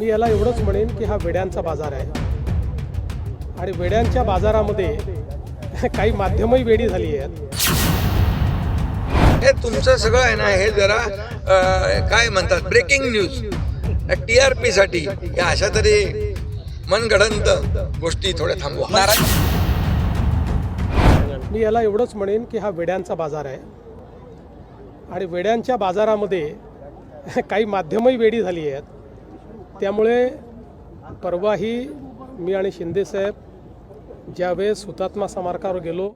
मी याला एवढंच म्हणेन की हा वेड्यांचा बाजार आहे. आणि वेड्यांच्या बाजारामध्ये काही माध्यमही वेडी झाली आहेत. हे तुमचं सगळं आहे ना हे जरा अं, काय म्हणतात breaking news T R P साठी या अशा तरी मनगडंत गोष्टी थोड्या थांबवा. मी याला एवढंच म्हणेन की हा वेड्यांचा बाजार आहे. आणि वेड्यांच्या बाजारामध्ये काही माध्यमही वेडी झाली आहेत. त्यामुळे परवाही मी आणि शिंदेसाहेब ज्यावेळेस हुतात्मा स्मारकावर गेलो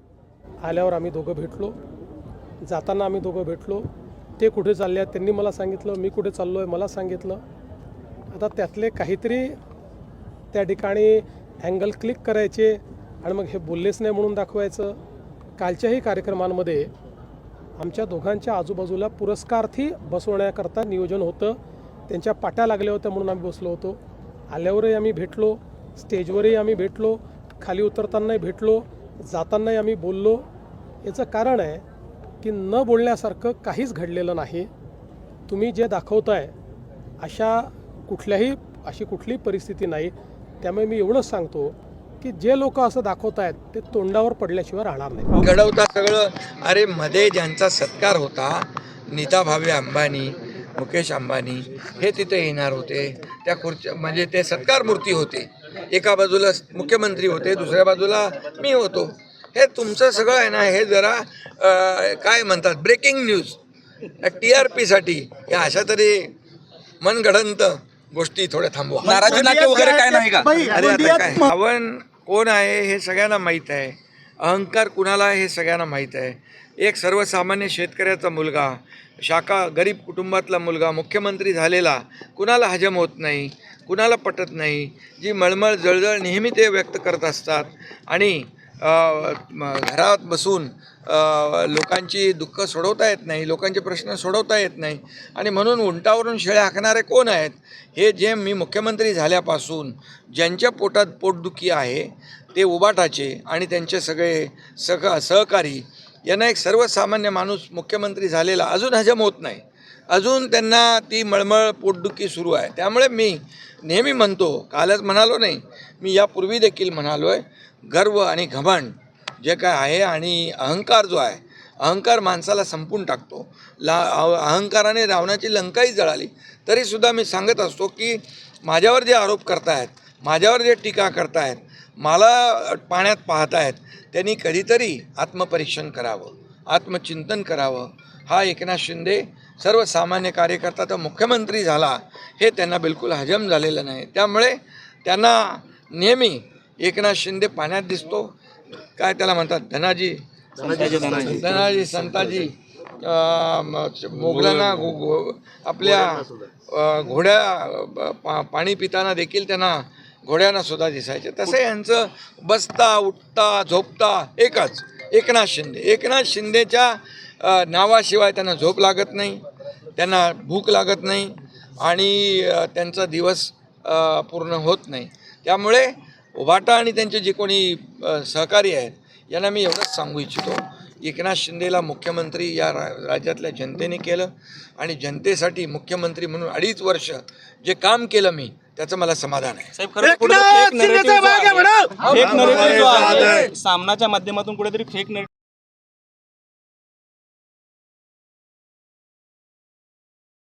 आल्यावर आम्ही दोघं भेटलो. जाताना आम्ही दोघं भेटलो. ते कुठे चालले आहेत त्यांनी मला सांगितलं मी कुठे चाललो आहे मला सांगितलं. आता त्यातले काहीतरी त्या ठिकाणी अँगल क्लिक करायचे आणि मग हे बोललेच नाही म्हणून दाखवायचं. कालच्याही कार्यक्रमांमध्ये आमच्या दोघांच्या आजूबाजूला पुरस्कार्थी बसवण्याकरता नियोजन होतं. त्यांच्या पाट्या लागल्या होत्या म्हणून आम्ही बसलो होतो. आल्यावरही आम्ही भेटलो स्टेजवरही आम्ही भेटलो खाली उतरतानाही भेटलो जातानाही आम्ही बोललो. याचं कारण आहे की न बोलण्यासारखं काहीच घडलेलं नाही. तुम्ही जे दाखवताय अशा कुठल्याही अशी कुठलीही परिस्थिती नाही. त्यामुळे मी एवढंच सांगतो की जे लोक असं दाखवत आहेत ते तोंडावर पडल्याशिवाय राहणार नाही. घडवता सगळं. अरे मध्ये ज्यांचा सत्कार होता नीता भावे अंबानी मुकेश अंबानी हे तिथे येणार होते. त्या खुर्च्या म्हणजे ते सत्कार मूर्ती होते. एका बाजूला मुख्यमंत्री होते दुसऱ्या बाजूला मी होतो. हे तुमचं सगळं आहे ना हे जरा काय म्हणतात ब्रेकिंग न्यूज टी आर पीसाठी या अशा तरी मनगडंत गोष्टी थोड्या थांबवा. नाराजी वगैरे काय नाही का? अरे आता काय? रावण कोण आहे हे सगळ्यांना माहीत आहे. अहंकार कुणाला आहे हे सगळ्यांना माहीत आहे. एक सर्वसामान्य शेतकऱ्याचा मुलगा शाखा गरीब कुटुंबातला मुलगा मुख्यमंत्री झालेला कुणाला हजम होत नाही कुणाला पटत नाही जी मळमळ जळजळ नेहमी ते व्यक्त करत असतात आणि घरात बसून लोकांची दुःख सोडवता येत नाही लोकांचे प्रश्न सोडवता येत नाही आणि म्हणून उंटावरून शेळ्या हाकणारे कोण आहेत? हे जे मी मुख्यमंत्री झाल्यापासून ज्यांच्या पोटात पोटदुखी आहे ते उबाटाचे आणि त्यांचे सगळे सह सहकारी यांना एक सर्वसामान्य माणूस मुख्यमंत्री झालेला अजून हजम होत नाही. अजून त्यांना ती मळमळ पोटदुखी सुरू आहे. त्यामुळे मी नेहमी म्हणतो कालच म्हणालो नाही मी यापूर्वी देखील म्हणालो आहे गर्व आणि घमंड जे काय आहे आणि अहंकार जो आहे अहंकार माणसाला संपून टाकतो. ला अहंकाराने रावणाची लंकाही जळाली. तरीसुद्धा मी सांगत असतो की माझ्यावर जे आरोप करतायत माझ्यावर जे टीका करतायत मला पाण्यात पाहतायत त्यांनी कधीतरी आत्मपरीक्षण करावं आत्मचिंतन करावं. हा एकनाथ शिंदे सर्वसामान्य कार्यकर्ता तर मुख्यमंत्री झाला हे त्यांना बिलकुल हजम झालेलं नाही. त्यामुळे त्यांना नेहमी एकनाथ शिंदे पाण्यात दिसतो. काय त्याला म्हणतात? धनाजी धनाजी संताजी मोगलांना आपल्या घोड्या पा पाणी पिताना देखील त्यांना घोड्यांना सुद्धा दिसायचे. तसं यांचं बसता उठता झोपता एकच. एकनाथ शिंदे. एकनाथ शिंदेच्या नावाशिवाय त्यांना झोप लागत नाही. त्यांना भूक लागत नाही. आणि त्यांचा दिवस पूर्ण होत नाही. त्यामुळे उभाटा आणि त्यांचे जे कोणी सहकारी आहेत यांना मी एवढंच सांगू इच्छितो. एकनाथ शिंदेला मुख्यमंत्री या रा राज्यातल्या जनतेने केलं. आणि जनतेसाठी मुख्यमंत्री म्हणून अडीच वर्ष जे काम केलं मी त्याचं मला समाधान आहे. साहेब खरं कुठेतरी fake narrative जो आहे, fake narrative जो आहे सामनाच्या माध्यमातून कुठेतरी फेक